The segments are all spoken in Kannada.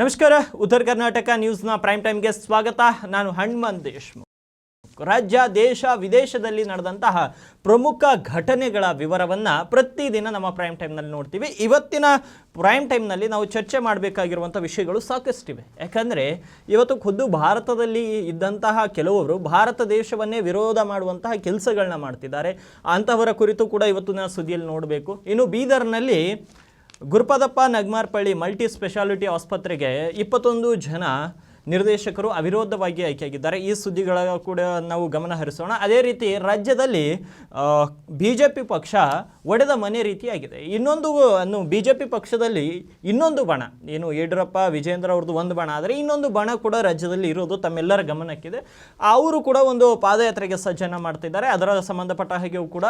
ನಮಸ್ಕಾರ, ಉತ್ತರ ಕರ್ನಾಟಕ ನ್ಯೂಸ್ನ ಪ್ರೈಮ್ ಟೈಮ್ಗೆ ಸ್ವಾಗತ. ನಾನು ಹಣ್ಮನ್ ದೇಶ್ಮುಖ್. ರಾಜ್ಯ, ದೇಶ, ವಿದೇಶದಲ್ಲಿ ನಡೆದಂತಹ ಪ್ರಮುಖ ಘಟನೆಗಳ ವಿವರವನ್ನು ಪ್ರತಿದಿನ ನಮ್ಮ ಪ್ರೈಮ್ ಟೈಮ್ನಲ್ಲಿ ನೋಡ್ತೀವಿ. ಇವತ್ತಿನ ಪ್ರೈಮ್ ಟೈಮ್ನಲ್ಲಿ ನಾವು ಚರ್ಚೆ ಮಾಡಬೇಕಾಗಿರುವಂಥ ವಿಷಯಗಳು ಸಾಕಷ್ಟಿವೆ ಯಾಕಂದರೆ, ಇವತ್ತು ಖುದ್ದು ಭಾರತದಲ್ಲಿ ಇದ್ದಂತಹ ಕೆಲವರು ಭಾರತ ದೇಶವನ್ನೇ ವಿರೋಧ ಮಾಡುವಂತಹ ಕೆಲಸಗಳನ್ನ ಮಾಡ್ತಿದ್ದಾರೆ. ಅಂಥವರ ಕುರಿತು ಕೂಡ ಇವತ್ತು ನಾವು ಸುದ್ದಿಯಲ್ಲಿ ನೋಡಬೇಕು. ಇನ್ನು ಬೀದರ್ನಲ್ಲಿ ಗುರುಪಾದಪ್ಪ ನಗ್ಮಾರ್ಪಳ್ಳಿ ಮಲ್ಟಿ ಸ್ಪೆಷಾಲಿಟಿ ಆಸ್ಪತ್ರೆಗೆ ಇಪ್ಪತ್ತೊಂದು ಜನ ನಿರ್ದೇಶಕರು ಅವಿರೋಧವಾಗಿ ಆಯ್ಕೆಯಾಗಿದ್ದಾರೆ. ಈ ಸುದ್ದಿಗಳ ಕೂಡ ನಾವು ಗಮನ ಹರಿಸೋಣ. ಅದೇ ರೀತಿ ರಾಜ್ಯದಲ್ಲಿ ಬಿ ಜೆ ಪಿ ಪಕ್ಷ ಒಡೆದ ಮನೆ ರೀತಿಯಾಗಿದೆ. ಇನ್ನೊಂದು ಅನ್ನು ಬಿ ಜೆ ಪಿ ಪಕ್ಷದಲ್ಲಿ ಇನ್ನೊಂದು ಬಣ, ಏನು ಯಡಿಯೂರಪ್ಪ ವಿಜೇಂದ್ರ ಅವ್ರದ್ದು ಒಂದು ಬಣ, ಆದರೆ ಇನ್ನೊಂದು ಬಣ ಕೂಡ ರಾಜ್ಯದಲ್ಲಿ ಇರೋದು ತಮ್ಮೆಲ್ಲರ ಗಮನಕ್ಕಿದೆ. ಅವರು ಕೂಡ ಒಂದು ಪಾದಯಾತ್ರೆಗೆ ಸಜ್ಜನ ಮಾಡ್ತಿದ್ದಾರೆ. ಅದರ ಸಂಬಂಧಪಟ್ಟ ಹಾಗೆಯೂ ಕೂಡ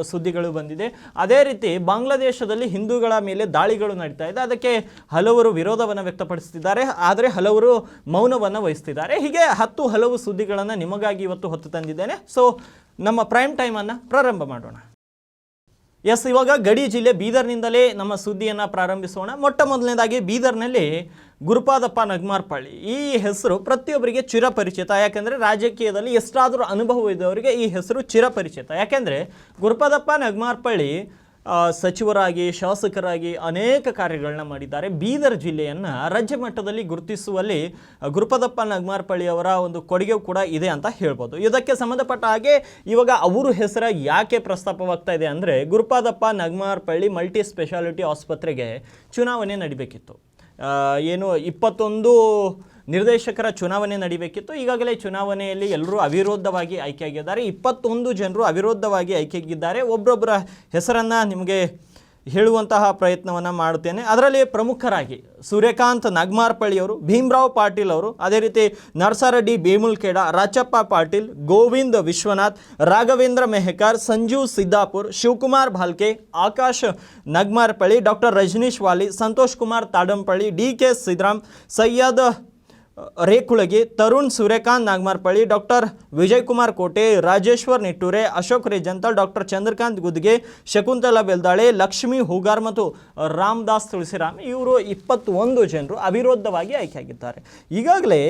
ಸುದ್ದಿಗಳು ಬಂದಿದೆ. ಅದೇ ರೀತಿ ಬಾಂಗ್ಲಾದೇಶದಲ್ಲಿ ಹಿಂದೂಗಳ ಮೇಲೆ ದಾಳಿಗಳು ನಡೀತಾ ಇದೆ. ಅದಕ್ಕೆ ಹಲವರು ವಿರೋಧವನ್ನು ವ್ಯಕ್ತಪಡಿಸುತ್ತಿದ್ದಾರೆ. ಆದರೆ ಹಲವರು ಮೌನವನ್ನು ವಹಿಸ್ತಿದ್ದಾರೆ. ಹೀಗೆ ಹತ್ತು ಹಲವು ಸುದ್ದಿಗಳನ್ನು ನಿಮಗಾಗಿ ಇವತ್ತು ಹೊತ್ತು ತಂದಿದ್ದೇನೆ. ಸೊ ನಮ್ಮ ಪ್ರೈಮ್ ಟೈಮನ್ನು ಪ್ರಾರಂಭ ಮಾಡೋಣ. ಎಸ್ ಇವಾಗ ಗಡಿ ಜಿಲ್ಲೆ ಬೀದರ್ನಿಂದಲೇ ನಮ್ಮ ಸುದ್ದಿಯನ್ನು ಪ್ರಾರಂಭಿಸೋಣ. ಮೊಟ್ಟ ಮೊದಲನೇದಾಗಿ ಬೀದರ್ನಲ್ಲಿ ಗುರುಪಾದಪ್ಪ ನಗ್ಮಾರ್ಪಳ್ಳಿ. ಈ ಹೆಸರು ಪ್ರತಿಯೊಬ್ಬರಿಗೆ ಚಿರಪರಿಚಿತ. ಯಾಕೆಂದರೆ ರಾಜಕೀಯದಲ್ಲಿ ಎಷ್ಟಾದರೂ ಅನುಭವ ಇದ್ದವರಿಗೆ ಈ ಹೆಸರು ಚಿರಪರಿಚಿತ. ಯಾಕೆಂದರೆ ಗುರುಪಾದಪ್ಪ ನಗ್ಮಾರ್ಪಳ್ಳಿ ಸಚಿವರಾಗಿ, ಶಾಸಕರಾಗಿ ಅನೇಕ ಕಾರ್ಯಗಳನ್ನ ಮಾಡಿದ್ದಾರೆ. ಬೀದರ್ ಜಿಲ್ಲೆಯನ್ನು ರಾಜ್ಯ ಮಟ್ಟದಲ್ಲಿ ಗುರುತಿಸುವಲ್ಲಿ ಗುರುಪದಪ್ಪ ನಗ್ಮಾರ್ಪಳ್ಳಿ ಅವರ ಒಂದು ಕೊಡುಗೆ ಕೂಡ ಇದೆ ಅಂತ ಹೇಳ್ಬೋದು. ಇದಕ್ಕೆ ಸಂಬಂಧಪಟ್ಟ ಹಾಗೆ ಇವಾಗ ಅವರು ಹೆಸರ ಯಾಕೆ ಪ್ರಸ್ತಾಪವಾಗ್ತಾ ಇದೆ ಅಂದರೆ ಗುರುಪಾದಪ್ಪ ನಗ್ಮಾರ್ಪಳ್ಳಿ ಮಲ್ಟಿ ಸ್ಪೆಷಾಲಿಟಿ ಆಸ್ಪತ್ರೆಗೆ ಚುನಾವಣೆ ನಡಿಬೇಕಿತ್ತು. ಏನು ಇಪ್ಪತ್ತೊಂದು ನಿರ್ದೇಶಕರ ಚುನಾವಣೆ ನಡಿಬೇಕಿತ್ತು. ಈಗಾಗಲೇ ಚುನಾವಣೆಯಲ್ಲಿ ಎಲ್ಲರೂ ಅವಿರೋಧವಾಗಿ ಆಯ್ಕೆಯಾಗಿದ್ದಾರೆ. ಇಪ್ಪತ್ತೊಂದು ಜನರು ಅವಿರೋಧವಾಗಿ ಆಯ್ಕೆಯಾಗಿದ್ದಾರೆ. ಒಬ್ಬರೊಬ್ಬರ ಹೆಸರನ್ನು ನಿಮಗೆ ಹೇಳುವಂತಹ ಪ್ರಯತ್ನವನ್ನು ಮಾಡುತ್ತೇನೆ. ಅದರಲ್ಲಿ ಪ್ರಮುಖರಾಗಿ ಸೂರ್ಯಕಾಂತ್ ನಗ್ಮಾರ್ಪಳ್ಳಿಯವರು ಭೀಮರಾವ್ ಪಾಟೀಲ್ ಅವರು, ಅದೇ ರೀತಿ Narsareddy Bemulkheda, Rachappa Patil, Govind Vishwanath, Raghavendra Mehkar, Sanju Siddapur, Shivakumar Bhalke, Akash Nagmarpalli, doctor Rajneesh Wali, Santosh Kumar Tadampalli, D K Sidram, Syed Rekulagi Tarun Suryakant Nagmarpalli, doctor Vijay Kumar Kote, Rajeshwar Nitture, Ashok Rejantal, doctor Chandrakant Gudge, Shakuntala Beldale, Lakshmi Hugar ಮತ್ತು ರಾಮದಾಸ್ ತುಳಸಿರಾಮ್ ಇವರು ಇಪ್ಪತ್ತೊಂದು ಜನರು ಅವಿರೋಧವಾಗಿ ಆಯ್ಕೆಯಾಗಿದ್ದಾರೆ. ಈಗಾಗಲೇ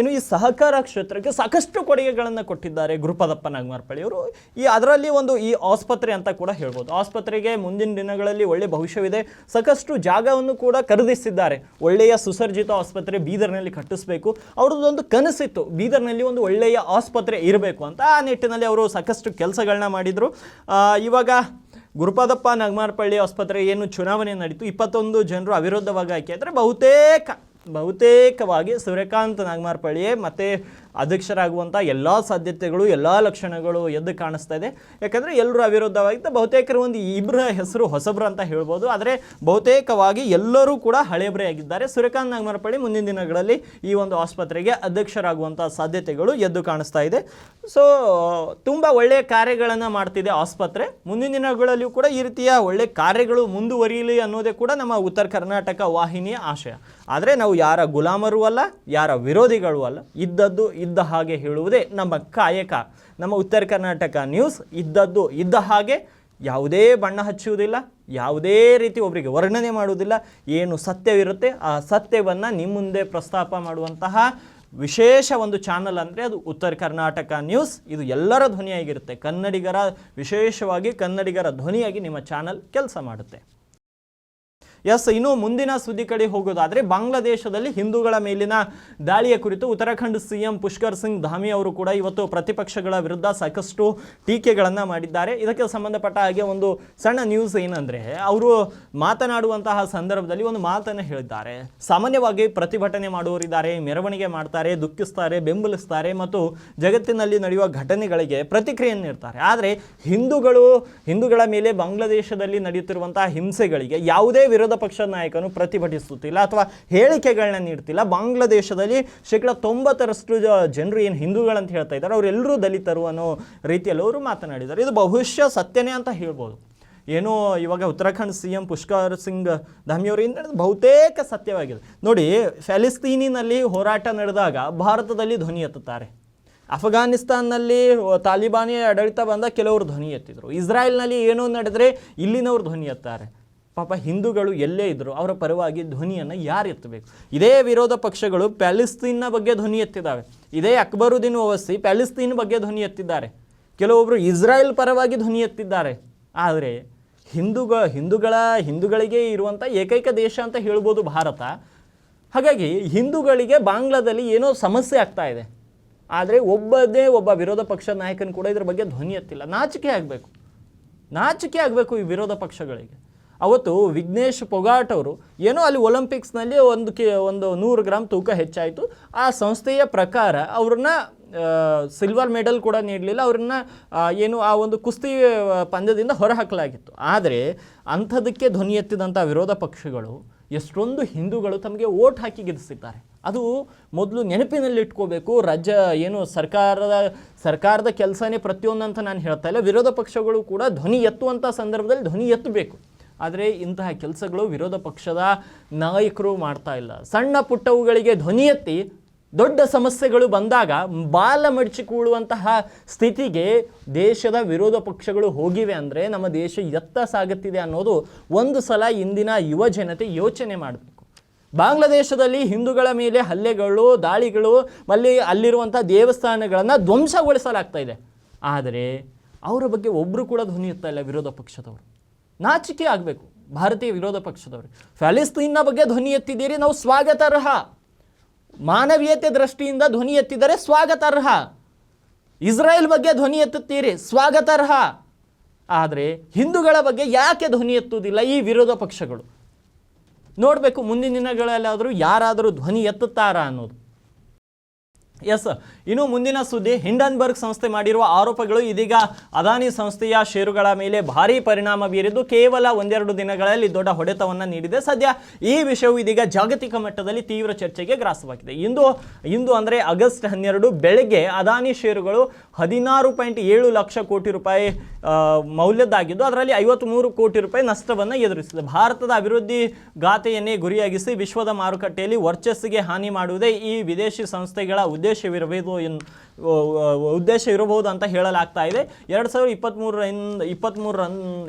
ಏನು ಈ ಸಹಕಾರ ಕ್ಷೇತ್ರಕ್ಕೆ ಸಾಕಷ್ಟು ಕೊಡುಗೆಗಳನ್ನು ಕೊಟ್ಟಿದ್ದಾರೆ ಗುರುಪದಪ್ಪ ನಾಗಮಾರ್ಪಳ್ಳಿ ಅವರು. ಈ ಅದರಲ್ಲಿ ಒಂದು ಈ ಆಸ್ಪತ್ರೆ ಅಂತ ಕೂಡ ಹೇಳ್ಬೋದು. ಆಸ್ಪತ್ರೆಗೆ ಮುಂದಿನ ದಿನಗಳಲ್ಲಿ ಒಳ್ಳೆ ಭವಿಷ್ಯವಿದೆ. ಸಾಕಷ್ಟು ಜಾಗವನ್ನು ಕೂಡ ಖರೀದಿಸಿದ್ದಾರೆ. ಒಳ್ಳೆಯ ಸುಸರ್ಜಿತ ಆಸ್ಪತ್ರೆ ಬೀದರ್ನಲ್ಲಿ ಕಟ್ಟಿಸಬೇಕು. ಅವ್ರದ್ದೊಂದು ಕನಸಿತ್ತು. ಬೀದರ್ನಲ್ಲಿ ಒಂದು ಒಳ್ಳೆಯ ಆಸ್ಪತ್ರೆ ಇರಬೇಕು ಅಂತ ಆ ನಿಟ್ಟಿನಲ್ಲಿ ಅವರು ಸಾಕಷ್ಟು ಕೆಲಸಗಳನ್ನ ಮಾಡಿದರು. ಇವಾಗ ಗುರುಪಾದಪ್ಪ ನಗಮಾರ್ಪಳ್ಳಿ ಆಸ್ಪತ್ರೆ ಏನು ಚುನಾವಣೆ ನಡೀತು. ಇಪ್ಪತ್ತೊಂದು ಜನರು ಅವಿರೋಧವಾಗಿ ಆಯ್ಕೆ ಆದರೆ ಬಹುತೇಕ, ಬಹುತೇಕವಾಗಿ ಸೂರ್ಯಕಾಂತ್ ನಾಗಮಾರ್ಪಳ್ಳಿಯೇ ಮತ್ತೆ ಅಧ್ಯಕ್ಷರಾಗುವಂಥ ಎಲ್ಲ ಸಾಧ್ಯತೆಗಳು, ಎಲ್ಲ ಲಕ್ಷಣಗಳು ಎದ್ದು ಕಾಣಿಸ್ತಾ ಇದೆ. ಯಾಕಂದರೆ ಎಲ್ಲರೂ ಅವಿರೋಧವಾಗಿದ್ದ ಬಹುತೇಕರು ಒಂದು ಇಬ್ಬರ ಹೆಸರು ಹೊಸಬ್ರು ಅಂತ ಹೇಳ್ಬೋದು. ಆದರೆ ಬಹುತೇಕವಾಗಿ ಎಲ್ಲರೂ ಕೂಡ ಹಳೆಬ್ರೇ ಆಗಿದ್ದಾರೆ ಸೂರ್ಯಕಾಂತ್ ನಾಗಮರಪಳ್ಳಿ ಮುಂದಿನ ದಿನಗಳಲ್ಲಿ ಈ ಒಂದು ಆಸ್ಪತ್ರೆಗೆ ಅಧ್ಯಕ್ಷರಾಗುವಂಥ ಸಾಧ್ಯತೆಗಳು ಎದ್ದು ಕಾಣಿಸ್ತಾ ಇದೆ. ಸೊ ತುಂಬ ಒಳ್ಳೆಯ ಕಾರ್ಯಗಳನ್ನು ಮಾಡ್ತಿದೆ ಆಸ್ಪತ್ರೆ. ಮುಂದಿನ ದಿನಗಳಲ್ಲಿಯೂ ಕೂಡ ಈ ರೀತಿಯ ಒಳ್ಳೆ ಕಾರ್ಯಗಳು ಮುಂದುವರಿಯಲಿ ಅನ್ನೋದೇ ಕೂಡ ನಮ್ಮ ಉತ್ತರ ಕರ್ನಾಟಕ ವಾಹಿನಿಯ ಆಶಯ. ಆದರೆ ನಾವು ಯಾರ ಗುಲಾಮರೂ ಅಲ್ಲ, ಯಾರ ವಿರೋಧಿಗಳು ಅಲ್ಲ. ಇದ್ದದ್ದು ಇದ್ದ ಹಾಗೆ ಹೇಳುವುದೇ ನಮ್ಮ ಕಾಯಕ. ನಮ್ಮ ಉತ್ತರ ಕರ್ನಾಟಕ ನ್ಯೂಸ್ ಇದ್ದದ್ದು ಇದ್ದ ಹಾಗೆ ಯಾವುದೇ ಬಣ್ಣ ಹಚ್ಚುವುದಿಲ್ಲ, ಯಾವುದೇ ರೀತಿ ಒಬ್ಬರಿಗೆ ವರ್ಣನೆ ಮಾಡುವುದಿಲ್ಲ, ಏನು ಸತ್ಯವಿರುತ್ತೆ ಆ ಸತ್ಯವನ್ನು ನಿಮ್ಮ ಮುಂದೆ ಪ್ರಸ್ತಾಪ ಮಾಡುವಂತಹ ವಿಶೇಷ ಒಂದು ಚಾನಲ್ ಅಂದರೆ ಅದು ಉತ್ತರ ಕರ್ನಾಟಕ ನ್ಯೂಸ್. ಇದು ಎಲ್ಲರ ಧ್ವನಿಯಾಗಿರುತ್ತೆ. ಕನ್ನಡಿಗರ ವಿಶೇಷವಾಗಿ ಕನ್ನಡಿಗರ ಧ್ವನಿಯಾಗಿ ನಿಮ್ಮ ಚಾನಲ್ ಕೆಲಸ ಮಾಡುತ್ತೆ. ಎಸ್ ಇನ್ನು ಮುಂದಿನ ಸುದ್ದಿ ಕಡೆ ಹೋಗೋದಾದರೆ ಬಾಂಗ್ಲಾದೇಶದಲ್ಲಿ ಹಿಂದೂಗಳ ಮೇಲಿನ ದಾಳಿಯ ಕುರಿತು ಉತ್ತರಾಖಂಡ್ ಸಿಎಂ ಪುಷ್ಕರ್ ಸಿಂಗ್ ಧಾಮಿ ಅವರು ಕೂಡ ಇವತ್ತು ಪ್ರತಿಪಕ್ಷಗಳ ವಿರುದ್ಧ ಸಾಕಷ್ಟು ಟೀಕೆಗಳನ್ನು ಮಾಡಿದ್ದಾರೆ. ಇದಕ್ಕೆ ಸಂಬಂಧಪಟ್ಟ ಹಾಗೆ ಒಂದು ಸಣ್ಣ ನ್ಯೂಸ್ ಏನಂದರೆ, ಅವರು ಮಾತನಾಡುವಂತಹ ಸಂದರ್ಭದಲ್ಲಿ ಒಂದು ಮಾತನ್ನು ಹೇಳಿದ್ದಾರೆ. ಸಾಮಾನ್ಯವಾಗಿ ಪ್ರತಿಭಟನೆ ಮಾಡುವವರಿದ್ದಾರೆ ಮೆರವಣಿಗೆ ಮಾಡ್ತಾರೆ, ದುಃಖಿಸ್ತಾರೆ, ಬೆಂಬಲಿಸ್ತಾರೆ ಮತ್ತು ಜಗತ್ತಿನಲ್ಲಿ ನಡೆಯುವ ಘಟನೆಗಳಿಗೆ ಪ್ರತಿಕ್ರಿಯೆ ನೀಡ್ತಾರೆ. ಆದರೆ ಹಿಂದೂಗಳು, ಹಿಂದೂಗಳ ಮೇಲೆ ಬಾಂಗ್ಲಾದೇಶದಲ್ಲಿ ನಡೆಯುತ್ತಿರುವಂತಹ ಹಿಂಸೆಗಳಿಗೆ ಯಾವುದೇ ವಿರೋಧ ಪಕ್ಷದ ನಾಯಕನು ಪ್ರತಿಭಟಿಸುತ್ತಿಲ್ಲ ಅಥವಾ ಹೇಳಿಕೆಗಳನ್ನ ನೀಡ್ತಿಲ್ಲ. ಬಾಂಗ್ಲಾದೇಶದಲ್ಲಿ ಶೇಕಡ ತೊಂಬತ್ತರಷ್ಟು ಜನರು ಏನು ಹಿಂದೂಗಳಂತ ಹೇಳ್ತಾ ಇದ್ದಾರೆ. ಅವರೆಲ್ಲರೂ ದಲಿತರು ಅನ್ನೋ ರೀತಿಯಲ್ಲಿ ಅವರು ಮಾತನಾಡಿದ್ದಾರೆ. ಇದು ಬಹುಶಃ ಸತ್ಯನೇ ಅಂತ ಹೇಳ್ಬೋದು. ಏನೋ ಇವಾಗ ಉತ್ತರಾಖಂಡ್ ಸಿ ಎಂ ಪುಷ್ಕರ್ ಸಿಂಗ್ ಧಾಮಿಯವರಿಂದ ಬಹುತೇಕ ಸತ್ಯವಾಗಿದೆ. ನೋಡಿ, ಫ್ಯಾಲಿಸ್ತೀನಿನಲ್ಲಿ ಹೋರಾಟ ನಡೆದಾಗ ಭಾರತದಲ್ಲಿ ಧ್ವನಿ ಎತ್ತುತ್ತಾರೆ. ಅಫ್ಘಾನಿಸ್ತಾನ್ನಲ್ಲಿ ತಾಲಿಬಾನಿ ಆಡಳಿತ ಬಂದ ಕೆಲವರು ಧ್ವನಿ ಎತ್ತಿದ್ರು. ಇಸ್ರಾಯೇಲ್ನಲ್ಲಿ ಏನೋ ನಡೆದರೆ ಇಲ್ಲಿನವರು ಧ್ವನಿ ಎತ್ತಾರೆ. ಪಾಪ ಹಿಂದೂಗಳು ಎಲ್ಲೇ ಇದ್ದರು ಅವರ ಪರವಾಗಿ ಧ್ವನಿಯನ್ನು ಯಾರು ಎತ್ತಬೇಕು? ಇದೇ ವಿರೋಧ ಪಕ್ಷಗಳು ಪ್ಯಾಲಿಸ್ತೀನ್ನ ಬಗ್ಗೆ ಧ್ವನಿ ಎತ್ತಿದ್ದಾವೆ. ಇದೇ ಅಕ್ಬರುದ್ದೀನ್ ಓವಸಿ ಪ್ಯಾಲಿಸ್ತೀನ್ ಬಗ್ಗೆ ಧ್ವನಿ ಎತ್ತಿದ್ದಾರೆ. ಕೆಲವೊಬ್ಬರು ಇಸ್ರಾಯೇಲ್ ಪರವಾಗಿ ಧ್ವನಿ ಎತ್ತಿದ್ದಾರೆ. ಆದರೆ ಹಿಂದೂಗ, ಹಿಂದೂಗಳ, ಹಿಂದೂಗಳಿಗೆ ಇರುವಂಥ ಏಕೈಕ ದೇಶ ಅಂತ ಹೇಳ್ಬೋದು ಭಾರತ. ಹಾಗಾಗಿ ಹಿಂದೂಗಳಿಗೆ ಬಾಂಗ್ಲಾದಲ್ಲಿ ಏನೋ ಸಮಸ್ಯೆ ಆಗ್ತಾ ಇದೆ. ಆದರೆ ಒಬ್ಬದೇ ಒಬ್ಬ ವಿರೋಧ ಪಕ್ಷ ನಾಯಕನ ಕೂಡ ಇದ್ರ ಬಗ್ಗೆ ಧ್ವನಿ ಎತ್ತಿಲ್ಲ. ನಾಚಿಕೆ ಆಗಬೇಕು. ನಾಚಿಕೆ ಆಗಬೇಕು ಈ ವಿರೋಧ ಪಕ್ಷಗಳಿಗೆ. ಅವತ್ತು ವಿಘ್ನೇಶ್ ಪೊಗಾಟ್ ಅವರು ಏನೋ ಅಲ್ಲಿ ಒಲಿಂಪಿಕ್ಸ್ನಲ್ಲಿ ಒಂದು ಕೆ, ಒಂದು ನೂರು ಗ್ರಾಮ್ ತೂಕ ಹೆಚ್ಚಾಯಿತು. ಆ ಸಂಸ್ಥೆಯ ಪ್ರಕಾರ ಅವ್ರನ್ನ ಸಿಲ್ವರ್ ಮೆಡಲ್ ಕೂಡ ನೀಡಲಿಲ್ಲ. ಅವ್ರನ್ನ ಏನು ಆ ಒಂದು ಕುಸ್ತಿ ಪಂದ್ಯದಿಂದ ಹೊರಹಾಕಲಾಗಿತ್ತು. ಆದರೆ ಅಂಥದಕ್ಕೆ ಧ್ವನಿ ಎತ್ತಿದಂಥ ವಿರೋಧ ಪಕ್ಷಗಳು ಎಷ್ಟೊಂದು ಹಿಂದೂಗಳು ತಮಗೆ ಓಟ್ ಹಾಕಿ ಗೆಲ್ಲಿಸಿದ್ದಾರೆ ಅದು ಮೊದಲು ನೆನಪಿನಲ್ಲಿಟ್ಕೋಬೇಕು ರಾಜ್ಯ, ಏನು ಸರ್ಕಾರದ ಸರ್ಕಾರದ ಕೆಲಸನೇ ಪ್ರತಿಯೊಂದು ಅಂತ ನಾನು ಹೇಳ್ತಾ ಇಲ್ಲ. ವಿರೋಧ ಪಕ್ಷಗಳು ಕೂಡ ಧ್ವನಿ ಎತ್ತುವಂಥ ಸಂದರ್ಭದಲ್ಲಿ ಧ್ವನಿ ಎತ್ತಬೇಕು. ಆದರೆ ಇಂತಹ ಕೆಲಸಗಳು ವಿರೋಧ ಪಕ್ಷದ ನಾಯಕರು ಮಾಡ್ತಾ ಇಲ್ಲ. ಸಣ್ಣ ಪುಟ್ಟವುಗಳಿಗೆ ಧ್ವನಿ ಎತ್ತಿ ದೊಡ್ಡ ಸಮಸ್ಯೆಗಳು ಬಂದಾಗ ಬಾಲ ಮಡಚಿಕೊಳ್ಳುವಂತಹ ಸ್ಥಿತಿಗೆ ದೇಶದ ವಿರೋಧ ಪಕ್ಷಗಳು ಹೋಗಿವೆ ಅಂದರೆ ನಮ್ಮ ದೇಶ ಎತ್ತ ಸಾಗುತ್ತಿದೆ ಅನ್ನೋದು ಒಂದು ಸಲ ಇಂದಿನ ಯುವ ಜನತೆ ಯೋಚನೆ ಮಾಡಬೇಕು. ಬಾಂಗ್ಲಾದೇಶದಲ್ಲಿ ಹಿಂದೂಗಳ ಮೇಲೆ ಹಲ್ಲೆಗಳು, ದಾಳಿಗಳು, ಅಲ್ಲಿ ಅಲ್ಲಿರುವಂಥ ದೇವಸ್ಥಾನಗಳನ್ನು ಧ್ವಂಸಗೊಳಿಸಲಾಗ್ತಾ ಇದೆ. ಆದರೆ ಅವರ ಬಗ್ಗೆ ಒಬ್ಬರು ಕೂಡ ಧ್ವನಿ ಎತ್ತಾ ಇಲ್ಲ ವಿರೋಧ ಪಕ್ಷದವರು. ನಾಚಿಕೆ ಆಗಬೇಕು. ಭಾರತೀಯ ವಿರೋಧ ಪಕ್ಷದವರು. ಫ್ಯಾಲಿಸ್ತೀನ್ನ ಬಗ್ಗೆ ಧ್ವನಿ ಎತ್ತಿದ್ದೀರಿ, ನಾವು ಸ್ವಾಗತಾರ್ಹ. ಮಾನವೀಯತೆ ದೃಷ್ಟಿಯಿಂದ ಧ್ವನಿ ಎತ್ತಿದರೆ ಸ್ವಾಗತಾರ್ಹ. ಇಸ್ರೇಲ್ ಬಗ್ಗೆ ಧ್ವನಿ ಎತ್ತುತ್ತೀರಿ, ಸ್ವಾಗತಾರ್ಹ. ಆದರೆ ಹಿಂದೂಗಳ ಬಗ್ಗೆ ಯಾಕೆ ಧ್ವನಿ ಎತ್ತುವುದಿಲ್ಲ ಈ ವಿರೋಧ ಪಕ್ಷಗಳು? ನೋಡಬೇಕು, ಮುಂದಿನ ದಿನಗಳಲ್ಲಾದರೂ ಯಾರಾದರೂ ಧ್ವನಿ ಎತ್ತುತ್ತಾರಾ ಅನ್ನೋದು. ಎಸ್ ಇನ್ನು ಮುಂದಿನ ಸುದ್ದಿ, ಹಿಂಡನ್ಬರ್ಗ್ ಸಂಸ್ಥೆ ಮಾಡಿರುವ ಆರೋಪಗಳು ಇದೀಗ ಅದಾನಿ ಸಂಸ್ಥೆಯ ಷೇರುಗಳ ಮೇಲೆ ಭಾರೀ ಪರಿಣಾಮ ಬೀರಿದ್ದು ಕೇವಲ ಒಂದೆರಡು ದಿನಗಳಲ್ಲಿ ದೊಡ್ಡ ಹೊಡೆತವನ್ನು ನೀಡಿದೆ. ಸದ್ಯ ಈ ವಿಷಯವು ಇದೀಗ ಜಾಗತಿಕ ಮಟ್ಟದಲ್ಲಿ ತೀವ್ರ ಚರ್ಚೆಗೆ ಗ್ರಾಸವಾಗಿದೆ. ಇಂದು ಇಂದು ಅಂದರೆ ಆಗಸ್ಟ್ ಹನ್ನೆರಡು, ಬೆಳಗ್ಗೆ ಅದಾನಿ ಷೇರುಗಳು ಹದಿನಾರು ಪಾಯಿಂಟ್ ಏಳು ಲಕ್ಷ ಕೋಟಿ ರೂಪಾಯಿ ಮೌಲ್ಯದ್ದಾಗಿದ್ದು ಅದರಲ್ಲಿ ಐವತ್ತ್ಮೂರು ಕೋಟಿ ರೂಪಾಯಿ ನಷ್ಟವನ್ನು ಎದುರಿಸಿದೆ. ಭಾರತದ ಅಭಿವೃದ್ಧಿ ಗಾಥೆಯನ್ನೇ ಗುರಿಯಾಗಿಸಿ ವಿಶ್ವದ ಮಾರುಕಟ್ಟೆಯಲ್ಲಿ ವರ್ಚಸ್ಸಿಗೆ ಹಾನಿ ಮಾಡುವುದೇ ಈ ವಿದೇಶಿ ಸಂಸ್ಥೆಗಳ ಉದ್ದೇಶವಿರಬಹುದು ಎನ್ ಉದ್ದೇಶ ಇರಬಹುದು ಅಂತ ಹೇಳಲಾಗ್ತಾ ಇದೆ. ಎರಡು ಸಾವಿರದ ಇಪ್ಪತ್ತ್ಮೂರರಿಂದ ಇಪ್ಪತ್ತ್ಮೂರರ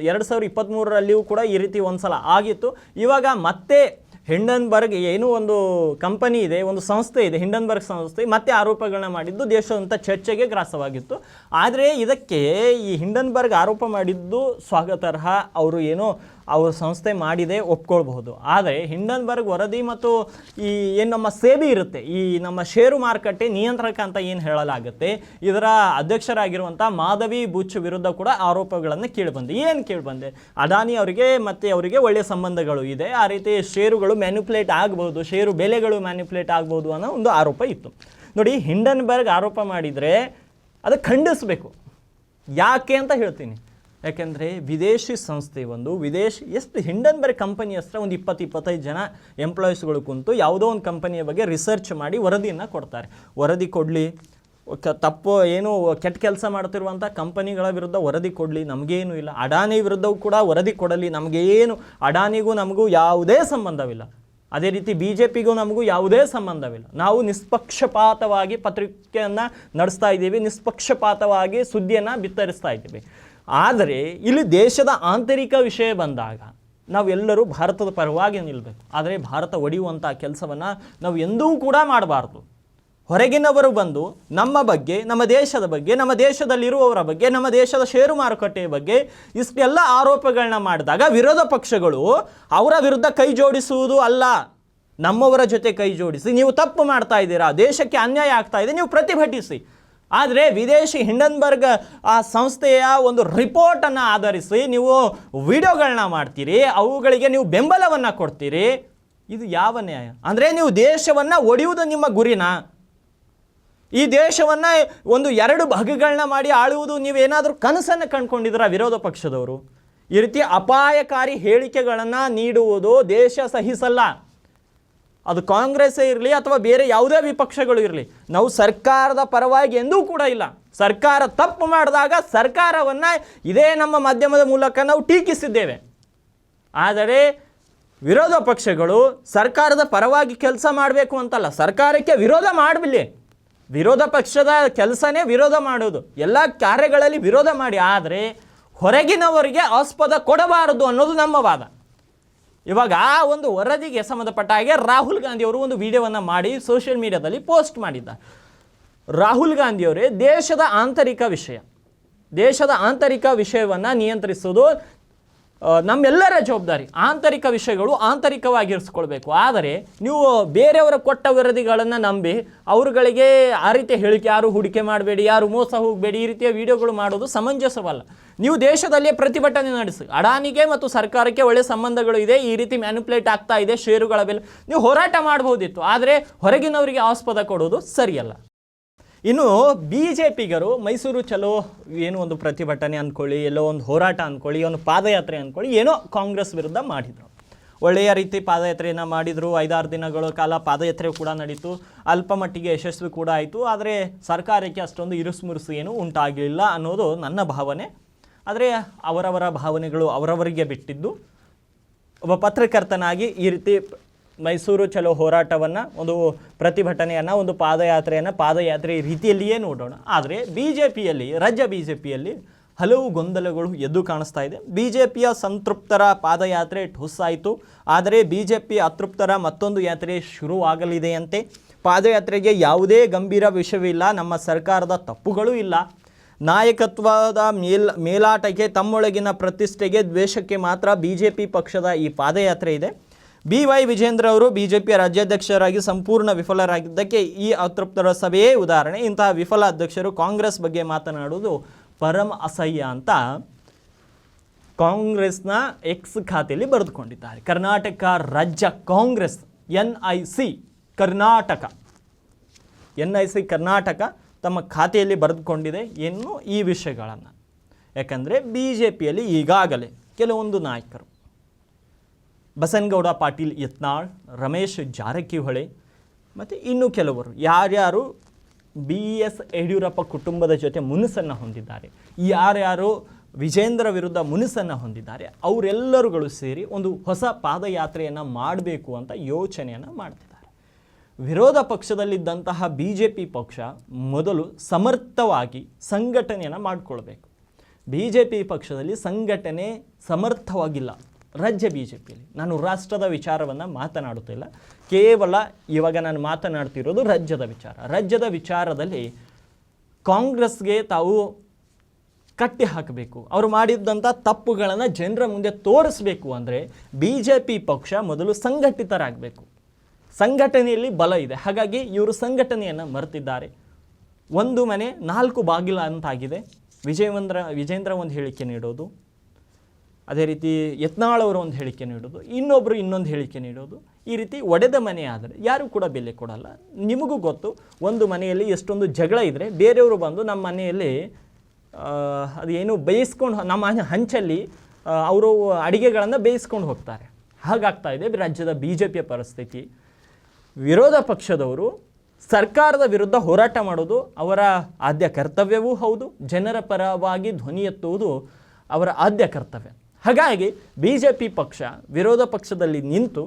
ಎರಡು ಸಾವಿರ ಇಪ್ಪತ್ತ್ಮೂರರಲ್ಲಿಯೂ ಕೂಡ ಈ ರೀತಿ ಒಂದು ಸಲ ಆಗಿತ್ತು. ಇವಾಗ ಮತ್ತೆ ಹಿಂಡನ್ಬರ್ಗ್ ಏನು ಒಂದು ಕಂಪನಿ ಇದೆ, ಒಂದು ಸಂಸ್ಥೆ ಇದೆ, ಹಿಂಡನ್ಬರ್ಗ್ ಸಂಸ್ಥೆ, ಮತ್ತೆ ಆರೋಪಗಳನ್ನ ಮಾಡಿದ್ದು ದೇಶದಂತ ಚರ್ಚೆಗೆ ಗ್ರಾಸವಾಗಿತ್ತು. ಆದರೆ ಇದಕ್ಕೆ ಈ ಹಿಂಡನ್ಬರ್ಗ್ ಆರೋಪ ಮಾಡಿದ್ದು ಸ್ವಾಗತಾರ್ಹ, ಅವರು ಏನೋ ಅವ್ರ ಸಂಸ್ಥೆ ಮಾಡಿದೆ ಒಪ್ಕೊಳ್ಬಹುದು. ಆದರೆ ಹಿಂಡನ್ಬರ್ಗ್ ವರದಿ ಮತ್ತು ಈ ಏನು ನಮ್ಮ ಸೇಬಿ ಇರುತ್ತೆ, ಈ ನಮ್ಮ ಷೇರು ಮಾರುಕಟ್ಟೆ ನಿಯಂತ್ರಕ ಅಂತ ಏನು ಹೇಳಲಾಗುತ್ತೆ, ಇದರ ಅಧ್ಯಕ್ಷರಾಗಿರುವಂಥ ಮಾಧವಿ ಬುಚ್ ವಿರುದ್ಧ ಕೂಡ ಆರೋಪಗಳನ್ನು ಕೇಳಿಬಂದೆ. ಏನು ಕೇಳಿಬಂದೆ? ಅದಾನಿ ಅವರಿಗೆ ಮತ್ತು ಅವರಿಗೆ ಒಳ್ಳೆಯ ಸಂಬಂಧಗಳು ಇದೆ. ಆ ರೀತಿ ಷೇರುಗಳು ಮ್ಯಾನ್ಯುಪ್ಲೇಟ್ ಆಗ್ಬೋದು ಷೇರು ಬೆಲೆಗಳು ಮ್ಯಾನ್ಯುಪ್ಲೇಟ್ ಆಗ್ಬೋದು ಅನ್ನೋ ಒಂದು ಆರೋಪ ಇತ್ತು. ನೋಡಿ, ಹಿಂಡನ್ಬರ್ಗ್ ಆರೋಪ ಮಾಡಿದರೆ ಅದು ಖಂಡಿಸಬೇಕು. ಯಾಕೆ ಅಂತ ಹೇಳ್ತೀನಿ. ಯಾಕೆಂದರೆ ವಿದೇಶಿ ಸಂಸ್ಥೆ ಒಂದು, ವಿದೇಶಿ, ಎಷ್ಟು ಹಿಂಡನ್ಬರ್ಗ್ ಕಂಪನಿ ಹತ್ರ ಒಂದು ಇಪ್ಪತ್ತು, ಇಪ್ಪತ್ತೈದು ಜನ ಎಂಪ್ಲಾಯೀಸ್ಗಳು ಕುಂತು ಯಾವುದೋ ಒಂದು ಕಂಪನಿಯ ಬಗ್ಗೆ ರಿಸರ್ಚ್ ಮಾಡಿ ವರದಿಯನ್ನು ಕೊಡ್ತಾರೆ. ವರದಿ ಕೊಡಲಿ ತಪ್ಪು ಏನು ಕೆಟ್ಟ ಕೆಲಸ ಮಾಡ್ತಿರುವಂಥ ಕಂಪನಿಗಳ ವಿರುದ್ಧ ವರದಿ ಕೊಡಲಿ, ನಮಗೇನು ಇಲ್ಲ. ಅಡಾನಿ ವಿರುದ್ಧವೂ ಕೂಡ ವರದಿ ಕೊಡಲಿ, ನಮಗೇನು, ಅಡಾನಿಗೂ ನಮಗೂ ಯಾವುದೇ ಸಂಬಂಧವಿಲ್ಲ. ಅದೇ ರೀತಿ ಬಿ ಜೆ ಪಿಗೂ ನಮಗೂ ಯಾವುದೇ ಸಂಬಂಧವಿಲ್ಲ. ನಾವು ನಿಷ್ಪಕ್ಷಪಾತವಾಗಿ ಪತ್ರಿಕೆಯನ್ನು ನಡೆಸ್ತಾ ಇದ್ದೀವಿ, ನಿಷ್ಪಕ್ಷಪಾತವಾಗಿ ಸುದ್ದಿಯನ್ನು ಬಿತ್ತರಿಸ್ತಾ ಇದ್ದೀವಿ. ಆದರೆ ಇಲ್ಲಿ ದೇಶದ ಆಂತರಿಕ ವಿಷಯ ಬಂದಾಗ ನಾವೆಲ್ಲರೂ ಭಾರತದ ಪರವಾಗಿ ನಿಲ್ಲಬೇಕು ಆದರೆ ಭಾರತ ಒಡೆಯುವಂಥ ಕೆಲಸವನ್ನು ನಾವು ಎಂದೂ ಕೂಡ ಮಾಡಬಾರ್ದು. ಹೊರಗಿನವರು ಬಂದು ನಮ್ಮ ಬಗ್ಗೆ, ನಮ್ಮ ದೇಶದ ಬಗ್ಗೆ, ನಮ್ಮ ದೇಶದಲ್ಲಿರುವವರ ಬಗ್ಗೆ, ನಮ್ಮ ದೇಶದ ಷೇರು ಮಾರುಕಟ್ಟೆಯ ಬಗ್ಗೆ ಇಷ್ಟೆಲ್ಲ ಆರೋಪಗಳನ್ನ ಮಾಡಿದಾಗ ವಿರೋಧ ಪಕ್ಷಗಳು ಅವರ ವಿರುದ್ಧ ಕೈ ಜೋಡಿಸುವುದು ಅಲ್ಲ. ನಮ್ಮವರ ಜೊತೆ ಕೈ ಜೋಡಿಸಿ, ನೀವು ತಪ್ಪು ಮಾಡ್ತಾ ಇದ್ದೀರಾ, ದೇಶಕ್ಕೆ ಅನ್ಯಾಯ ಆಗ್ತಾ ಇದೆ, ನೀವು ಪ್ರತಿಭಟಿಸಿ. ಆದರೆ ವಿದೇಶಿ ಹಿಂಡನ್ಬರ್ಗ್ ಆ ಸಂಸ್ಥೆಯ ಒಂದು ರಿಪೋರ್ಟನ್ನು ಆಧರಿಸಿ ನೀವು ವಿಡಿಯೋಗಳನ್ನ ಮಾಡ್ತೀರಿ, ಅವುಗಳಿಗೆ ನೀವು ಬೆಂಬಲವನ್ನು ಕೊಡ್ತೀರಿ. ಇದು ಯಾವ ನ್ಯಾಯ? ಅಂದರೆ ನೀವು ದೇಶವನ್ನು ಒಡೆಯುವುದು ನಿಮ್ಮ ಗುರಿನಾ? ಈ ದೇಶವನ್ನು ಒಂದು ಎರಡು ಭಾಗಗಳನ್ನ ಮಾಡಿ ಆಳುವುದು ನೀವೇನಾದರೂ ಕನಸನ್ನು ಕಂಡುಕೊಂಡಿದ್ದೀರಾ ವಿರೋಧ ಪಕ್ಷದವರು? ಈ ರೀತಿ ಅಪಾಯಕಾರಿ ಹೇಳಿಕೆಗಳನ್ನು ನೀಡುವುದು ದೇಶ ಸಹಿಸಲ್ಲ. ಅದು ಕಾಂಗ್ರೆಸ್ಸೇ ಇರಲಿ ಅಥವಾ ಬೇರೆ ಯಾವುದೇ ವಿಪಕ್ಷಗಳು ಇರಲಿ, ನಾವು ಸರ್ಕಾರದ ಪರವಾಗಿ ಎಂದೂ ಕೂಡ ಇಲ್ಲ. ಸರ್ಕಾರ ತಪ್ಪು ಮಾಡಿದಾಗ ಸರ್ಕಾರವನ್ನು ಇದೇ ನಮ್ಮ ಮಾಧ್ಯಮದ ಮೂಲಕ ನಾವು ಟೀಕಿಸಿದ್ದೇವೆ. ಆದರೆ ವಿರೋಧ ಪಕ್ಷಗಳು ಸರ್ಕಾರದ ಪರವಾಗಿ ಕೆಲಸ ಮಾಡಬೇಕು ಅಂತಲ್ಲ, ಸರ್ಕಾರಕ್ಕೆ ವಿರೋಧ ಮಾಡಲಿ ವಿರೋಧ ಪಕ್ಷದ ಕೆಲಸನೇ ವಿರೋಧ ಮಾಡೋದು, ಎಲ್ಲ ಕಾರ್ಯಗಳಲ್ಲಿ ವಿರೋಧ ಮಾಡಿ. ಆದರೆ ಹೊರಗಿನವರಿಗೆ ಆಸ್ಪದ ಕೊಡಬಾರದು ಅನ್ನೋದು ನಮ್ಮ ವಾದ. ಇವಾಗ ಆ ಒಂದು ವರದಿಗೆ ಸಂಬಂಧಪಟ್ಟ ಹಾಗೆ ರಾಹುಲ್ ಗಾಂಧಿಯವರು ಒಂದು ವಿಡಿಯೋವನ್ನು ಮಾಡಿ ಸೋಷಿಯಲ್ ಮೀಡಿಯಾದಲ್ಲಿ ಪೋಸ್ಟ್ ಮಾಡಿದ್ದಾರೆ ರಾಹುಲ್ ಗಾಂಧಿಯವರೇ ದೇಶದ ಆಂತರಿಕ ವಿಷಯ. ದೇಶದ ಆಂತರಿಕ ವಿಷಯವನ್ನು ನಿಯಂತ್ರಿಸೋದು ನಮ್ಮೆಲ್ಲರ ಜವಾಬ್ದಾರಿ ಆಂತರಿಕ ವಿಷಯಗಳು ಆಂತರಿಕವಾಗಿರಿಸ್ಕೊಳ್ಬೇಕು. ಆದರೆ ನೀವು ಬೇರೆಯವರ ಕೊಟ್ಟ ವರದಿಗಳನ್ನು ನಂಬಿ ಅವರುಗಳಿಗೆ ಆ ರೀತಿಯ ಹೇಳಿಕೆ, ಯಾರು ಹೂಡಿಕೆ ಮಾಡಬೇಡಿ, ಯಾರು ಮೋಸ ಹೋಗಬೇಡಿ, ಈ ರೀತಿಯ ವಿಡಿಯೋಗಳು ಮಾಡೋದು ಸಮಂಜಸವಲ್ಲ. ನೀವು ದೇಶದಲ್ಲಿಯೇ ಪ್ರತಿಭಟನೆ ನಡೆಸಿ, ಅಡಾನಿಗೆ ಮತ್ತು ಸರ್ಕಾರಕ್ಕೆ ಒಳ್ಳೆಯ ಸಂಬಂಧಗಳು ಇದೆ, ಈ ರೀತಿ ಮ್ಯಾನಿಪುಲೇಟ್ ಆಗ್ತಾ ಇದೆ, ಷೇರುಗಳ ಬೆಲೆ. ನೀವು ಹೋರಾಟ ಮಾಡ್ಬೋದಿತ್ತು ಆದರೆ ಹೊರಗಿನವರಿಗೆ ಆಸ್ಪದ ಕೊಡೋದು ಸರಿಯಲ್ಲ. ಇನ್ನು ಬಿ ಜೆ ಪಿಗರು ಮೈಸೂರು ಚಲೋ ಏನೋ ಒಂದು ಪ್ರತಿಭಟನೆ ಅಂದ್ಕೊಳ್ಳಿ ಎಲ್ಲೋ ಒಂದು ಹೋರಾಟ ಅಂದ್ಕೊಳ್ಳಿ ಒಂದು ಪಾದಯಾತ್ರೆ ಅಂದ್ಕೊಳ್ಳಿ ಏನೋ ಕಾಂಗ್ರೆಸ್ ವಿರುದ್ಧ ಮಾಡಿದರು. ಒಳ್ಳೆಯ ರೀತಿ ಪಾದಯಾತ್ರೆಯನ್ನು ಮಾಡಿದರು, ಐದಾರು ದಿನಗಳ ಕಾಲ ಪಾದಯಾತ್ರೆ ಕೂಡ ನಡೀತು, ಅಲ್ಪ ಮಟ್ಟಿಗೆ ಯಶಸ್ವಿ ಕೂಡ ಆಯಿತು, ಆದರೆ ಸರ್ಕಾರಕ್ಕೆ ಅಷ್ಟೊಂದು ಇರುಸುಮುರುಸು ಏನು ಉಂಟಾಗಲಿಲ್ಲ ಅನ್ನೋದು ನನ್ನ ಭಾವನೆ. ಆದರೆ ಅವರವರ ಭಾವನೆಗಳು ಅವರವರಿಗೆ ಬಿಟ್ಟಿದ್ದು. ಒಬ್ಬ ಪತ್ರಕರ್ತನಾಗಿ ಈ ರೀತಿ ಮೈಸೂರು ಚಲೋ ಹೋರಾಟವನ್ನು, ಒಂದು ಪ್ರತಿಭಟನೆಯನ್ನು, ಒಂದು ಪಾದಯಾತ್ರೆಯನ್ನು ಪಾದಯಾತ್ರೆ ರೀತಿಯಲ್ಲಿಯೇ ನೋಡೋಣ. ಆದರೆ ಬಿ ಜೆ ಪಿಯಲ್ಲಿ ರಾಜ್ಯ ಬಿ ಜೆ ಪಿಯಲ್ಲಿ ಹಲವು ಗೊಂದಲಗಳು ಎದ್ದು ಕಾಣಿಸ್ತಾ ಇದೆ. ಬಿ ಜೆ ಪಿಯ ಸಂತೃಪ್ತರ ಪಾದಯಾತ್ರೆ ಠುಸ್ಸಾಯಿತು ಆದರೆ ಬಿ ಜೆ ಪಿ ಅತೃಪ್ತರ ಮತ್ತೊಂದು ಯಾತ್ರೆ ಶುರುವಾಗಲಿದೆಯಂತೆ. ಪಾದಯಾತ್ರೆಗೆ ಯಾವುದೇ ಗಂಭೀರ ವಿಷಯವಿಲ್ಲ. ನಮ್ಮ ಸರ್ಕಾರದ ತಪ್ಪುಗಳೂ ಇಲ್ಲ. ನಾಯಕತ್ವದ ಮೇಲ್, ಮೇಲಾಟಕ್ಕೆ ತಮ್ಮೊಳಗಿನ ಪ್ರತಿಷ್ಠೆಗೆ ದ್ವೇಷಕ್ಕೆ ಮಾತ್ರ ಬಿ ಪಕ್ಷದ ಈ ಪಾದಯಾತ್ರೆ ಇದೆ. ಬಿ ವೈ ವಿಜೇಂದ್ರ ಅವರು ಬಿ ಜೆ ಪಿಯ ರಾಜ್ಯಾಧ್ಯಕ್ಷರಾಗಿ ಸಂಪೂರ್ಣ ವಿಫಲರಾಗಿದ್ದಕ್ಕೆ ಈ ಅತೃಪ್ತರ ಸಭೆಯೇ ಉದಾಹರಣೆ. ಇಂತಹ ವಿಫಲ ಅಧ್ಯಕ್ಷರು ಕಾಂಗ್ರೆಸ್ ಬಗ್ಗೆ ಮಾತನಾಡುವುದು ಪರಮ ಅಸಹ್ಯ ಅಂತ ಕಾಂಗ್ರೆಸ್ನ ಎಕ್ಸ್ ಖಾತೆಯಲ್ಲಿ ಬರೆದುಕೊಂಡಿದ್ದಾರೆ. ಕರ್ನಾಟಕ ರಾಜ್ಯ Congress, N I C, Karnataka. N I C, Karnataka ತಮ್ಮ ಖಾತೆಯಲ್ಲಿ ಬರೆದುಕೊಂಡಿದೆ ಏನು ಈ ವಿಷಯಗಳನ್ನು. ಯಾಕಂದರೆ ಬಿ ಜೆ ಪಿಯಲ್ಲಿ ಈಗಾಗಲೇ ಕೆಲವೊಂದು ನಾಯಕರು ಬಸನಗೌಡ, ಪಾಟೀಲ್ ಯತ್ನಾಳ್, ರಮೇಶ್ ಜಾರಕಿಹೊಳಿ ಮತ್ತು ಇನ್ನೂ ಕೆಲವರು. ಯಾರ್ಯಾರು ಬಿ ಎಸ್ ಯಡಿಯೂರಪ್ಪ ಕುಟುಂಬದ ಜೊತೆ ಮುನಸನ್ನು ಹೊಂದಿದ್ದಾರೆ, ಯಾರ್ಯಾರು ವಿಜೇಂದ್ರ ವಿರುದ್ಧ ಮುನಸನ್ನು ಹೊಂದಿದ್ದಾರೆ, ಅವರೆಲ್ಲರುಗಳು ಸೇರಿ ಒಂದು ಹೊಸ ಪಾದಯಾತ್ರೆಯನ್ನು ಮಾಡಬೇಕು ಅಂತ ಯೋಚನೆಯನ್ನು ಮಾಡ್ತಿದ್ದಾರೆ. ವಿರೋಧ ಪಕ್ಷದಲ್ಲಿದ್ದಂತಹ ಬಿ ಜೆ ಪಿ ಪಕ್ಷ ಮೊದಲು ಸಮರ್ಥವಾಗಿ ಸಂಘಟನೆಯನ್ನು ಮಾಡಿಕೊಳ್ಬೇಕು. ಬಿ ಜೆ ಪಿ ಪಕ್ಷದಲ್ಲಿ ಸಂಘಟನೆ ಸಮರ್ಥವಾಗಿಲ್ಲ. ರಾಜ್ಯ ಬಿ ಜೆ ಪಿಯಲ್ಲಿ ನಾನು ರಾಷ್ಟ್ರದ ವಿಚಾರವನ್ನು ಮಾತನಾಡುತ್ತಿಲ್ಲ. ಕೇವಲ ಇವಾಗ ನಾನು ಮಾತನಾಡ್ತಿರೋದು ರಾಜ್ಯದ ವಿಚಾರ. ರಾಜ್ಯದ ವಿಚಾರದಲ್ಲಿ ಕಾಂಗ್ರೆಸ್ಗೆ ತಾವು ಕಟ್ಟಿ ಹಾಕಬೇಕು. ಅವರು ಮಾಡಿದ್ದಂಥ ತಪ್ಪುಗಳನ್ನು ಜನರ ಮುಂದೆ ತೋರಿಸ್ಬೇಕು ಅಂದರೆ ಬಿ ಜೆ ಪಿ ಪಕ್ಷ ಮೊದಲು ಸಂಘಟಿತರಾಗಬೇಕು. ಸಂಘಟನೆಯಲ್ಲಿ ಬಲ ಇದೆ. ಹಾಗಾಗಿ ಇವರು ಸಂಘಟನೆಯನ್ನು ಮರೆತಿದ್ದಾರೆ. ಒಂದು ಮನೆ ನಾಲ್ಕು ಬಾಗಿಲ ಅಂತಾಗಿದೆ. ವಿಜಯವಂದ್ರ, ವಿಜೇಂದ್ರ ಒಂದು ಹೇಳಿಕೆ ನೀಡೋದು. ಅದೇ ರೀತಿ ಯತ್ನಾಳ್ ಅವರು ಒಂದು ಹೇಳಿಕೆ ನೀಡೋದು ಇನ್ನೊಬ್ಬರು ಇನ್ನೊಂದು ಹೇಳಿಕೆ ನೀಡೋದು. ಈ ರೀತಿ ಒಡೆದ ಮನೆ ಆದರೆ ಯಾರೂ ಕೂಡ ಬೆಲೆ ಕೊಡಲ್ಲ. ನಿಮಗೂ ಗೊತ್ತು, ಒಂದು ಮನೆಯಲ್ಲಿ ಎಷ್ಟೊಂದು ಜಗಳ ಇದ್ದರೆ ಬೇರೆಯವರು ಬಂದು ನಮ್ಮ ಮನೆಯಲ್ಲಿ ಅದು ಏನು ಬೇಯಿಸ್ಕೊಂಡು, ನಮ್ಮ ಹಂಚಲ್ಲಿ ಅವರು ಅಡಿಗೆಗಳನ್ನು ಬೇಯಿಸ್ಕೊಂಡು ಹೋಗ್ತಾರೆ. ಹಾಗಾಗ್ತಾ ಇದೆ ರಾಜ್ಯದ ಬಿ ಜೆ ಪಿಯ ಪರಿಸ್ಥಿತಿ. ವಿರೋಧ ಪಕ್ಷದವರು ಸರ್ಕಾರದ ವಿರುದ್ಧ ಹೋರಾಟ ಮಾಡೋದು ಅವರ ಆದ್ಯ ಕರ್ತವ್ಯವೂ ಹೌದು, ಜನರ ಪರವಾಗಿ ಧ್ವನಿ ಎತ್ತುವುದು ಅವರ ಆದ್ಯ ಕರ್ತವ್ಯ. ಹಾಗಾಗಿ ಬಿ ಜೆ ಪಿ ಪಕ್ಷ ವಿರೋಧ ಪಕ್ಷದಲ್ಲಿ ನಿಂತು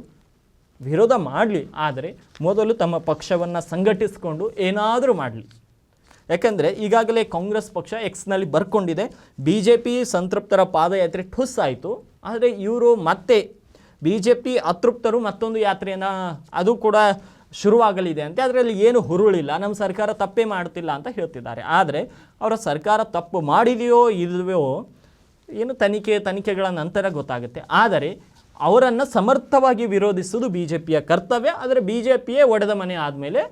ವಿರೋಧ ಮಾಡಲಿ, ಆದರೆ ಮೊದಲು ತಮ್ಮ ಪಕ್ಷವನ್ನು ಸಂಘಟಿಸಿಕೊಂಡು ಏನಾದರೂ ಮಾಡಲಿ. ಯಾಕಂದರೆ ಈಗಾಗಲೇ ಕಾಂಗ್ರೆಸ್ ಪಕ್ಷ ಎಕ್ಸ್ನಲ್ಲಿ ಬರ್ಕೊಂಡಿದೆ. ಬಿ ಜೆ ಪಿ ಸಂತೃಪ್ತರ ಪಾದಯಾತ್ರೆ ಠುಸ್ ಆಯಿತು ಆದರೆ ಇವರು ಮತ್ತೆ ಬಿ ಜೆ ಪಿ ಅತೃಪ್ತರು ಮತ್ತೊಂದು ಯಾತ್ರೆಯನ್ನು ಅದು ಕೂಡ ಶುರುವಾಗಲಿದೆ ಅಂತೆ. ಅದರಲ್ಲಿ ಏನು ಹುರುಳಿಲ್ಲ. ನಮ್ಮ ಸರ್ಕಾರ ತಪ್ಪೇ ಮಾಡ್ತಿಲ್ಲ ಅಂತ ಹೇಳ್ತಿದ್ದಾರೆ. ಆದರೆ ಅವರ ಸರ್ಕಾರ ತಪ್ಪು ಮಾಡಿದೆಯೋ ಇಲ್ವೋ ಏನು ತನಿಖೆ, ತನಿಖೆಗಳ ನಂತರ ಗೊತ್ತಾಗುತ್ತೆ. ಆದರೆ ಅವರನ್ನು ಸಮರ್ಥವಾಗಿ ವಿರೋಧಿಸುವುದು ಬಿ ಜೆ ಪಿಯ ಕರ್ತವ್ಯ. ಆದರೆ ಬಿ ಜೆ ಪಿಯೇ ಒಡೆದ ಮನೆ ಆದಮೇಲೆ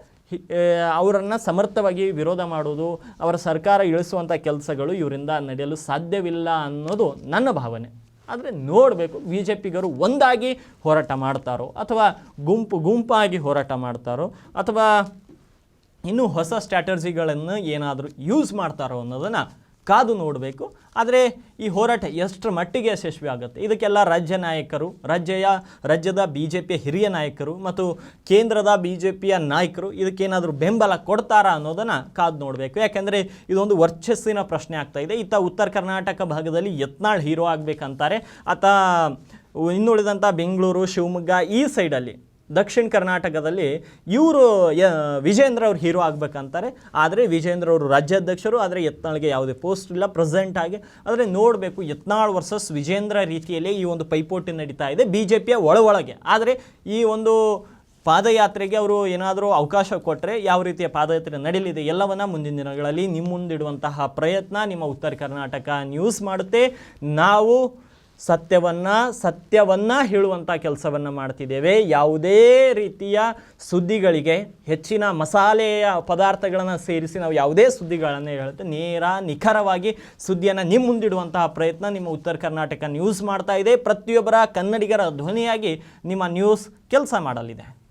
ಅವರನ್ನು ಸಮರ್ಥವಾಗಿ ವಿರೋಧ ಮಾಡೋದು ಅವರ ಸರ್ಕಾರ ಇಳಿಸುವಂಥ ಕೆಲಸಗಳು ಇವರಿಂದ ನಡೆಯಲು ಸಾಧ್ಯವಿಲ್ಲ ಅನ್ನೋದು ನನ್ನ ಭಾವನೆ. ಆದರೆ ನೋಡಬೇಕು ಬಿ ಜೆ ಪಿಗರು ಒಂದಾಗಿ ಹೋರಾಟ ಮಾಡ್ತಾರೋ, ಅಥವಾ ಗುಂಪು, ಗುಂಪಾಗಿ ಹೋರಾಟ ಮಾಡ್ತಾರೋ, ಅಥವಾ ಇನ್ನೂ ಹೊಸ ಸ್ಟ್ರಾಟಜಿಗಳನ್ನು ಏನಾದರೂ ಯೂಸ್ ಮಾಡ್ತಾರೋ ಅನ್ನೋದನ್ನು ಕಾದು ನೋಡಬೇಕು. ಆದರೆ ಈ ಹೋರಾಟ ಎಷ್ಟರ ಮಟ್ಟಿಗೆ ಯಶಸ್ವಿ ಆಗುತ್ತೆ? ಇದಕ್ಕೆಲ್ಲ ರಾಜ್ಯ ನಾಯಕರು ರಾಜ್ಯ ರಾಜ್ಯದ ಬಿ ಜೆ ಪಿಯ ಹಿರಿಯ ನಾಯಕರು ಮತ್ತು ಕೇಂದ್ರದ ಬಿ ಜೆ ಪಿಯ ನಾಯಕರು ಇದಕ್ಕೇನಾದರೂ ಬೆಂಬಲ ಕೊಡ್ತಾರಾ ಅನ್ನೋದನ್ನು ಕಾದು ನೋಡಬೇಕು. ಯಾಕೆಂದರೆ ಇದೊಂದು ವರ್ಚಸ್ಸಿನ ಪ್ರಶ್ನೆ ಆಗ್ತಾ ಇದೆ. ಇತ್ತ ಉತ್ತರ ಕರ್ನಾಟಕ ಭಾಗದಲ್ಲಿ ಯತ್ನಾಳ್ ಹೀರೋ ಆಗಬೇಕಂತಾರೆ. ಆತ ಇನ್ನುಳಿದಂಥ ಬೆಂಗಳೂರು, ಶಿವಮೊಗ್ಗ ಈ ಸೈಡಲ್ಲಿ ದಕ್ಷಿಣ ಕರ್ನಾಟಕದಲ್ಲಿ ಇವರು ವಿಜೇಂದ್ರ ಅವ್ರು ಹೀರೋ ಆಗಬೇಕಂತಾರೆ. ಆದರೆ ವಿಜೇಂದ್ರ ಅವರು ರಾಜ್ಯಾಧ್ಯಕ್ಷರು, ಆದರೆ ಯತ್ನಾಳ್ಗೆ ಯಾವುದೇ ಪೋಸ್ಟ್ ಇಲ್ಲ. ಪ್ರೆಸೆಂಟ್ ಆಗಿ, ಆದರೆ ನೋಡಬೇಕು, ಯತ್ನಾಳ್ ವರ್ಸಸ್ ವಿಜೇಂದ್ರ ರೀತಿಯಲ್ಲಿ ಈ ಒಂದು ಪೈಪೋಟಿ ನಡೀತಾ ಇದೆ ಬಿ ಜೆ ಪಿಯ ಒಳ ಒಳಗೆ ಆದರೆ ಈ ಒಂದು ಪಾದಯಾತ್ರೆಗೆ ಅವರು ಏನಾದರೂ ಅವಕಾಶ ಕೊಟ್ಟರೆ ಯಾವ ರೀತಿಯ ಪಾದಯಾತ್ರೆ ನಡೀಲಿದೆ ಎಲ್ಲವನ್ನ ಮುಂದಿನ ದಿನಗಳಲ್ಲಿ ನಿಮ್ಮ ಮುಂದಿಡುವಂತಹ ಪ್ರಯತ್ನ ನಿಮ್ಮ ಉತ್ತರ ಕರ್ನಾಟಕ ನ್ಯೂಸ್ ಮಾಡುತ್ತೆ. ನಾವು ಸತ್ಯವನ್ನ ಸತ್ಯವನ್ನ ಹೇಳುವಂಥ ಕೆಲಸವನ್ನು ಮಾಡ್ತಿದ್ದೇವೆ. ಯಾವುದೇ ರೀತಿಯ ಸುದ್ದಿಗಳಿಗೆ ಹೆಚ್ಚಿನ ಮಸಾಲೆಯ ಪದಾರ್ಥಗಳನ್ನು ಸೇರಿಸಿ ನಾವು ಯಾವುದೇ ಸುದ್ದಿಗಳನ್ನು ಹೇಳುತ್ತೆ, ನೇರ ನಿಖರವಾಗಿ ಸುದ್ದಿಯನ್ನು ನಿಮ್ಮ ಮುಂದಿಡುವಂತಹ ಪ್ರಯತ್ನ ನಿಮ್ಮ ಉತ್ತರ ಕರ್ನಾಟಕ ನ್ಯೂಸ್ ಮಾಡ್ತಾ ಇದೆ. ಪ್ರತಿಯೊಬ್ಬರ ಕನ್ನಡಿಗರ ಧ್ವನಿಯಾಗಿ ನಿಮ್ಮ ನ್ಯೂಸ್ ಕೆಲಸ ಮಾಡಲಿದೆ.